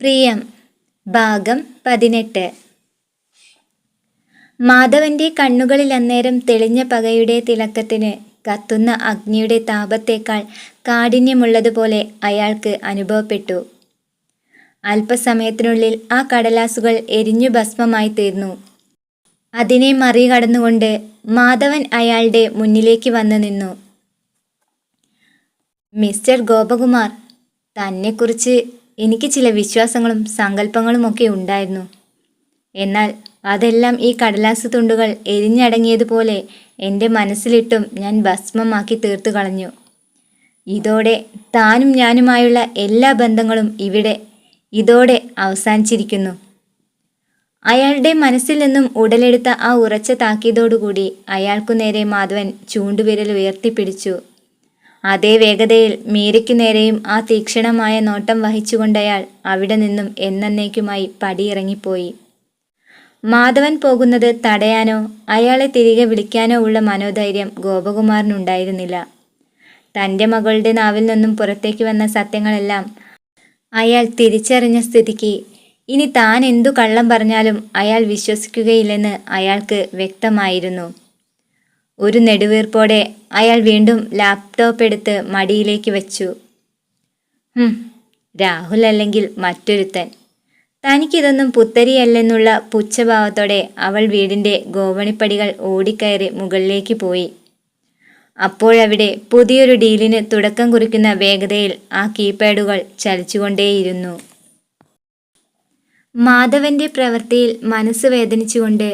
പ്രിയം. ഭാഗം പതിനെട്ട്. മാധവന്റെ കണ്ണുകളിൽ അന്നേരം തെളിഞ്ഞ പകയുടെ തിളക്കത്തിന് കത്തുന്ന അഗ്നിയുടെ താപത്തേക്കാൾ കാഠിന്യമുള്ളതുപോലെ അയാൾക്ക് അനുഭവപ്പെട്ടു. അല്പസമയത്തിനുള്ളിൽ ആ കടലാസുകൾ എരിഞ്ഞു ഭസ്മമായി തീർന്നു. അതിനെ മറികടന്നുകൊണ്ട് മാധവൻ അയാളുടെ മുന്നിലേക്ക് വന്നു നിന്നു. മിസ്റ്റർ ഗോപകുമാർ തന്നെക്കുറിച്ച് എനിക്ക് ചില വിശ്വാസങ്ങളും സങ്കല്പങ്ങളും ഒക്കെ ഉണ്ടായിരുന്നു. എന്നാൽ അതെല്ലാം ഈ കടലാസ് തുണ്ടുകൾ എരിഞ്ഞടങ്ങിയതുപോലെ എന്റെ മനസ്സിലിട്ടും ഞാൻ ഭസ്മമാക്കി തീർത്തു കളഞ്ഞു. ഇതോടെ താനും ഞാനുമായുള്ള എല്ലാ ബന്ധങ്ങളും ഇവിടെ ഇതോടെ അവസാനിച്ചിരിക്കുന്നു. അയാളുടെ മനസ്സിൽ നിന്നും ഉടലെടുത്ത ആ ഉറച്ച താക്കീതോടുകൂടി അയാൾക്കു നേരെ മാധവൻ ചൂണ്ടുവിരൽ ഉയർത്തിപ്പിടിച്ചു. അതേ വേഗതയിൽ മീരയ്ക്കു നേരെയും ആ തീക്ഷണമായ നോട്ടം വഹിച്ചുകൊണ്ടയാൾ അവിടെ നിന്നും എന്നേക്കുമായി പടിയിറങ്ങിപ്പോയി. മാധവൻ പോകുന്നത് തടയാനോ അയാളെ തിരികെ വിളിക്കാനോ ഉള്ള മനോധൈര്യം ഗോപകുമാറിനുണ്ടായിരുന്നില്ല. തന്റെ മകളുടെ നാവിൽ നിന്നും പുറത്തേക്ക് വന്ന സത്യങ്ങളെല്ലാം അയാൾ തിരിച്ചറിഞ്ഞ സ്ഥിതിക്ക് ഇനി താൻ എന്തു കള്ളം പറഞ്ഞാലും അയാൾ വിശ്വസിക്കുകയില്ലെന്ന് അയാൾക്ക് വ്യക്തമായിരുന്നു. ഒരു നെടുവീർപ്പോടെ അയാൾ വീണ്ടും ലാപ്ടോപ്പ് എടുത്ത് മടിയിലേക്ക് വെച്ചു. രാഹുൽ അല്ലെങ്കിൽ മറ്റൊരുത്തൻ. തനിക്കിതൊന്നും പുത്തരിയല്ലെന്നുള്ള പുച്ഛഭാവത്തോടെ അവൾ വീടിന്റെ ഗോവണിപ്പടികൾ ഓടിക്കയറി മുകളിലേക്ക് പോയി. അപ്പോഴവിടെ പുതിയൊരു ഡീലിന് തുടക്കം കുറിക്കുന്ന വേഗതയിൽ ആ കീപാഡുകൾ ചലിച്ചുകൊണ്ടേയിരുന്നു. മാധവന്റെ പ്രവൃത്തിയിൽ മനസ്സ് വേദനിച്ചുകൊണ്ട്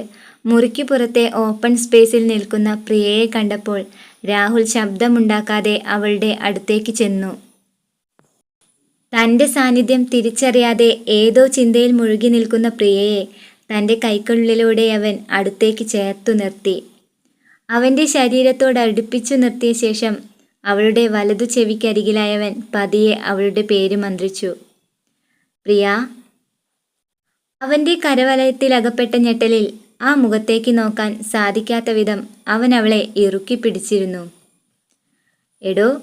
മുറിക്ക് പുറത്തെ ഓപ്പൺ സ്പേസിൽ നിൽക്കുന്ന പ്രിയയെ കണ്ടപ്പോൾ രാഹുൽ ശബ്ദമുണ്ടാക്കാതെ അവളുടെ അടുത്തേക്ക് ചെന്നു. തന്റെ സാന്നിധ്യം തിരിച്ചറിയാതെ ഏതോ ചിന്തയിൽ മുഴുകി നിൽക്കുന്ന പ്രിയയെ തന്റെ കൈക്കുള്ളിലൂടെ അവൻ അടുത്തേക്ക് ചേർത്തു നിർത്തി. അവന്റെ ശരീരത്തോട് അടുപ്പിച്ചു നിർത്തിയ ശേഷം അവളുടെ വലതു ചെവിക്കരികിലായവൻ പതിയെ അവളുടെ പേര് മന്ത്രിച്ചു. പ്രിയ അവന്റെ കരവലയത്തിൽ അകപ്പെട്ട ഞെട്ടലിൽ ആ മുഖത്തേക്ക് നോക്കാൻ സാധിക്കാത്ത വിധം അവൻ അവളെ ഇറുക്കി പിടിച്ചിരുന്നു. എടോ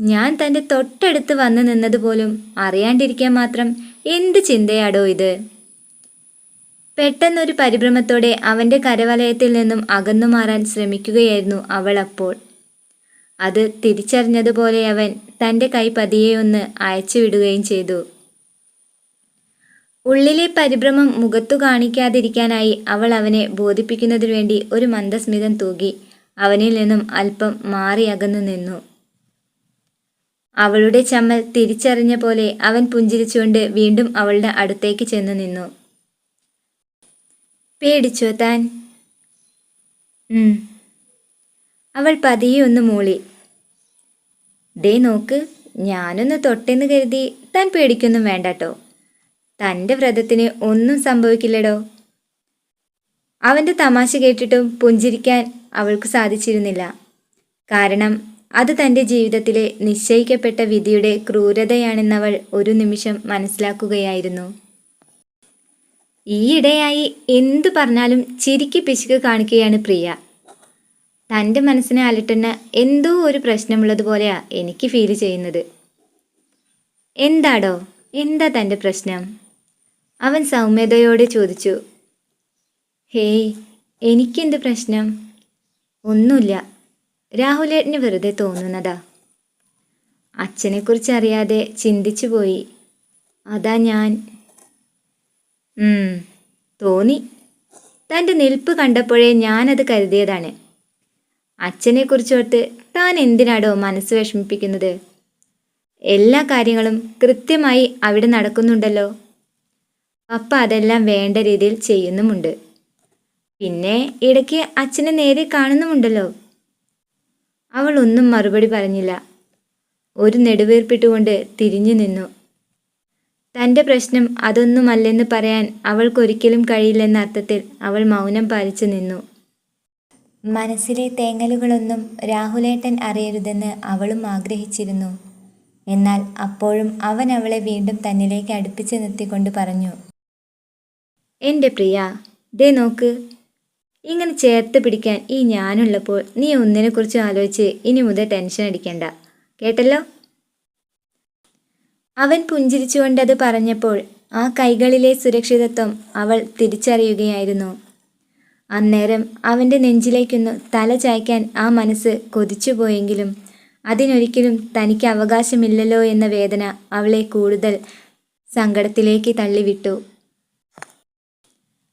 ഞാൻ തന്റെ തൊട്ടടുത്ത് വന്നു നിന്നതുപോലും അറിയാണ്ടിരിക്കാൻ മാത്രം എന്ത് ചിന്തയാടോ ഇത്? പെട്ടെന്നൊരു പരിഭ്രമത്തോടെ അവന്റെ കരവലയത്തിൽ നിന്നും അകന്നു മാറാൻ ശ്രമിക്കുകയായിരുന്നു അവൾ അപ്പോൾ. അത് തിരിച്ചറിഞ്ഞതുപോലെ അവൻ തന്റെ കൈ പതിയെ ഒന്ന് അയച്ചു വിടുകയും ചെയ്തു. ഉള്ളിലെ പരിഭ്രമം മുഖത്തു കാണിക്കാതിരിക്കാനായി അവൾ അവനെ ബോധിപ്പിക്കുന്നതിനു വേണ്ടി ഒരു മന്ദസ്മിതം തൂകി അവനിൽ നിന്നും അല്പം മാറി അകന്നു നിന്നു. അവളുടെ ചമ്മൽ തിരിച്ചറിഞ്ഞ പോലെ അവൻ പുഞ്ചിരിച്ചുകൊണ്ട് വീണ്ടും അവളുടെ അടുത്തേക്ക് ചെന്നു നിന്നു. പേടിച്ചോ താൻ. അവൾ പതിയെ ഒന്ന് മൂളി. ദേ നോക്ക് ഞാനൊന്ന് തൊട്ടെന്ന് കരുതി താൻ പേടിക്കൊന്നും വേണ്ടട്ടോ. തന്റെ വ്രതത്തിന് ഒന്നും സംഭവിക്കില്ലടോ. അവന്റെ തമാശ കേട്ടിട്ടും പുഞ്ചിരിക്കാൻ അവൾക്ക് സാധിച്ചിരുന്നില്ല. കാരണം അത് തന്റെ ജീവിതത്തിലെ നിശ്ചയിക്കപ്പെട്ട വിധിയുടെ ക്രൂരതയാണെന്നവൾ ഒരു നിമിഷം മനസ്സിലാക്കുകയായിരുന്നു. ഈയിടെയായി എന്തു പറഞ്ഞാലും ചിരിക്ക് പിശുക്ക് കാണിക്കുകയാണ് പ്രിയ. തന്റെ മനസ്സിനെ അലട്ടുന്ന എന്തോ ഒരു പ്രശ്നമുള്ളതുപോലെയാ എനിക്ക് ഫീൽ ചെയ്യുന്നത്. എന്താടോ? എന്താ തന്റെ പ്രശ്നം? അവൻ സൗമ്യതയോടെ ചോദിച്ചു ഹേയ് എനിക്കെന്ത് പ്രശ്നം? ഒന്നുമില്ല. രാഹുലേട്ടന് വെറുതെ തോന്നുന്നതാ. അച്ഛനെക്കുറിച്ച് അറിയാതെ ചിന്തിച്ചു പോയി. അതാ ഞാൻ. തോന്നി. തന്റെ നിൽപ്പ് കണ്ടപ്പോഴേ ഞാനത് കരുതിയതാണ്. അച്ഛനെക്കുറിച്ചോർത്ത് താൻ എന്തിനാടോ മനസ്സ് വിഷമിപ്പിക്കുന്നത്? എല്ലാ കാര്യങ്ങളും കൃത്യമായി അവിടെ നടക്കുന്നുണ്ടല്ലോ. പപ്പ അതെല്ലാം വേണ്ട രീതിയിൽ ചെയ്യുന്നുമുണ്ട്. പിന്നെ ഇടയ്ക്ക് അച്ഛനെ നേരെ കാണുന്നുമുണ്ടല്ലോ. അവൾ ഒന്നും മറുപടി പറഞ്ഞില്ല. ഒരു നെടുവേർപ്പിട്ടുകൊണ്ട് തിരിഞ്ഞു നിന്നു. തന്റെ പ്രശ്നം അതൊന്നുമല്ലെന്ന് പറയാൻ അവൾക്കൊരിക്കലും കഴിയില്ലെന്ന അർത്ഥത്തിൽ അവൾ മൗനം പാലിച്ചു നിന്നു. മനസ്സിലെ തേങ്ങലുകളൊന്നും രാഹുലേട്ടൻ അറിയരുതെന്ന് അവളും ആഗ്രഹിച്ചിരുന്നു. എന്നാൽ അപ്പോഴും അവൻ അവളെ വീണ്ടും തന്നിലേക്ക് അടുപ്പിച്ച് നിർത്തിക്കൊണ്ട് പറഞ്ഞു. എന്റെ പ്രിയ ദേ നോക്ക്. ഇങ്ങനെ ചേർത്ത് പിടിക്കാൻ ഈ ഞാനുള്ളപ്പോൾ നീ ഒന്നിനെക്കുറിച്ച് ആലോചിച്ച് ഇനി മുതൽ ടെൻഷൻ അടിക്കണ്ട. കേട്ടല്ലോ? അവൻ പുഞ്ചിരിച്ചുകൊണ്ട് അത് പറഞ്ഞപ്പോൾ ആ കൈകളിലെ സുരക്ഷിതത്വം അവൾ തിരിച്ചറിയുകയായിരുന്നു. അന്നേരം അവന്റെ നെഞ്ചിലേക്കൊന്ന് തല ചായ്ക്കാൻ ആ മനസ്സ് കൊതിച്ചുപോയെങ്കിലും അതിനൊരിക്കലും തനിക്ക് അവകാശമില്ലല്ലോ എന്ന വേദന അവളെ കൂടുതൽ സങ്കടത്തിലേക്ക് തള്ളിവിട്ടു.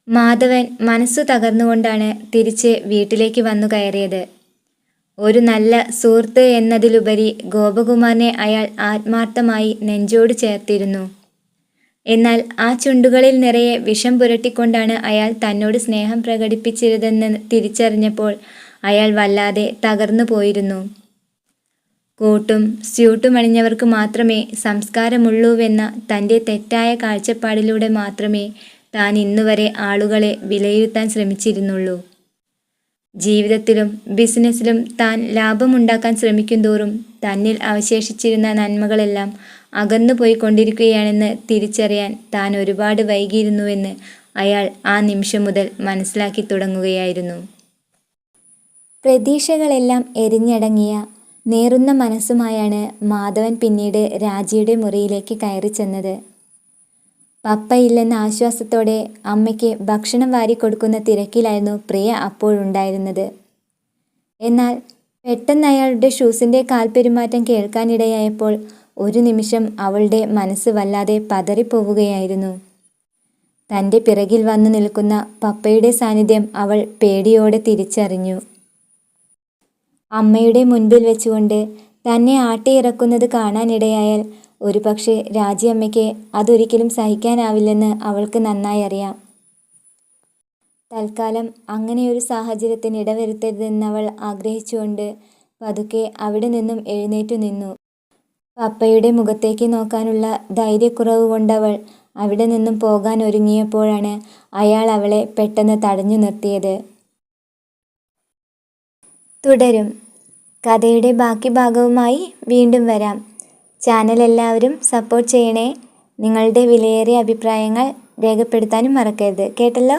മാധവൻ മനസ്സു തകർന്നുകൊണ്ടാണ് തിരിച്ച് വീട്ടിലേക്ക് വന്നു കയറിയത്. ഒരു നല്ല സുഹൃത്ത് എന്നതിലുപരി ഗോപകുമാറിനെ അയാൾ ആത്മാർത്ഥമായി നെഞ്ചോട് ചേർത്തിരുന്നു. എന്നാൽ ആ ചുണ്ടുകളിൽ നിറയെ വിഷം പുരട്ടിക്കൊണ്ടാണ് അയാൾ തന്നോട് സ്നേഹം പ്രകടിപ്പിച്ചിരുതെന്ന് തിരിച്ചറിഞ്ഞപ്പോൾ അയാൾ വല്ലാതെ തകർന്നു പോയിരുന്നു. കോട്ടും സ്യൂട്ടും അണിഞ്ഞവർക്ക് മാത്രമേ സംസ്കാരമുള്ളൂവെന്ന തന്റെ തെറ്റായ കാഴ്ചപ്പാടിലൂടെ മാത്രമേ താൻ ഇന്നുവരെ ആളുകളെ വിലയിരുത്താൻ ശ്രമിച്ചിരുന്നുള്ളൂ. ജീവിതത്തിലും ബിസിനസ്സിലും താൻ ലാഭമുണ്ടാക്കാൻ ശ്രമിക്കുന്തോറും തന്നിൽ അവശേഷിച്ചിരുന്ന നന്മകളെല്ലാം അകന്നു പോയിക്കൊണ്ടിരിക്കുകയാണെന്ന് തിരിച്ചറിയാൻ താൻ ഒരുപാട് വൈകിയിരുന്നുവെന്ന് അയാൾ ആ നിമിഷം മുതൽ മനസ്സിലാക്കി തുടങ്ങുകയായിരുന്നു. പ്രതീക്ഷകളെല്ലാം എരിഞ്ഞടങ്ങിയ നേറുന്ന മനസ്സുമായാണ് മാധവൻ പിന്നീട് രാജിയുടെ മുറിയിലേക്ക് കയറി ചെന്നത് പപ്പയില്ലെന്ന ആശ്വാസത്തോടെ അമ്മയ്ക്ക് ഭക്ഷണം വാരി കൊടുക്കുന്ന തിരക്കിലായിരുന്നു പ്രിയ അപ്പോഴുണ്ടായിരുന്നത്. എന്നാൽ പെട്ടെന്ന് അയാളുടെ ഷൂസിന്റെ കാൽപ്പെരുമാറ്റം കേൾക്കാനിടയായപ്പോൾ ഒരു നിമിഷം അവളുടെ മനസ്സ് വല്ലാതെ പതറിപ്പോവുകയായിരുന്നു. തന്റെ പിറകിൽ വന്നു നിൽക്കുന്ന പപ്പയുടെ സാന്നിധ്യം അവൾ പേടിയോടെ തിരിച്ചറിഞ്ഞു. അമ്മയുടെ മുൻപിൽ വെച്ചുകൊണ്ട് തന്നെ ആട്ടിയിറക്കുന്നത് കാണാനിടയായാൽ ഒരുപക്ഷെ രാജിയമ്മയ്ക്ക് അതൊരിക്കലും സഹിക്കാനാവില്ലെന്ന് അവൾക്ക് നന്നായി അറിയാം. തൽക്കാലം അങ്ങനെയൊരു സാഹചര്യത്തിന് ഇടവരുത്തരുതെന്നവൾ ആഗ്രഹിച്ചുകൊണ്ട് പതുക്കെ അവിടെ നിന്നും എഴുന്നേറ്റു നിന്നു. പപ്പയുടെ മുഖത്തേക്ക് നോക്കാനുള്ള ധൈര്യക്കുറവ് കൊണ്ടവൾ അവിടെ നിന്നും പോകാൻ ഒരുങ്ങിയപ്പോഴാണ് അയാൾ അവളെ പെട്ടെന്ന് തടഞ്ഞു നിർത്തിയത്. തുടരും. കഥയുടെ ബാക്കി ഭാഗവുമായി വീണ്ടും വരാം. ചാനൽ എല്ലാവരും സപ്പോർട്ട് ചെയ്യണേ. നിങ്ങളുടെ വിലയേറിയ അഭിപ്രായങ്ങൾ രേഖപ്പെടുത്താനും മറക്കരുത്. കേട്ടല്ലോ?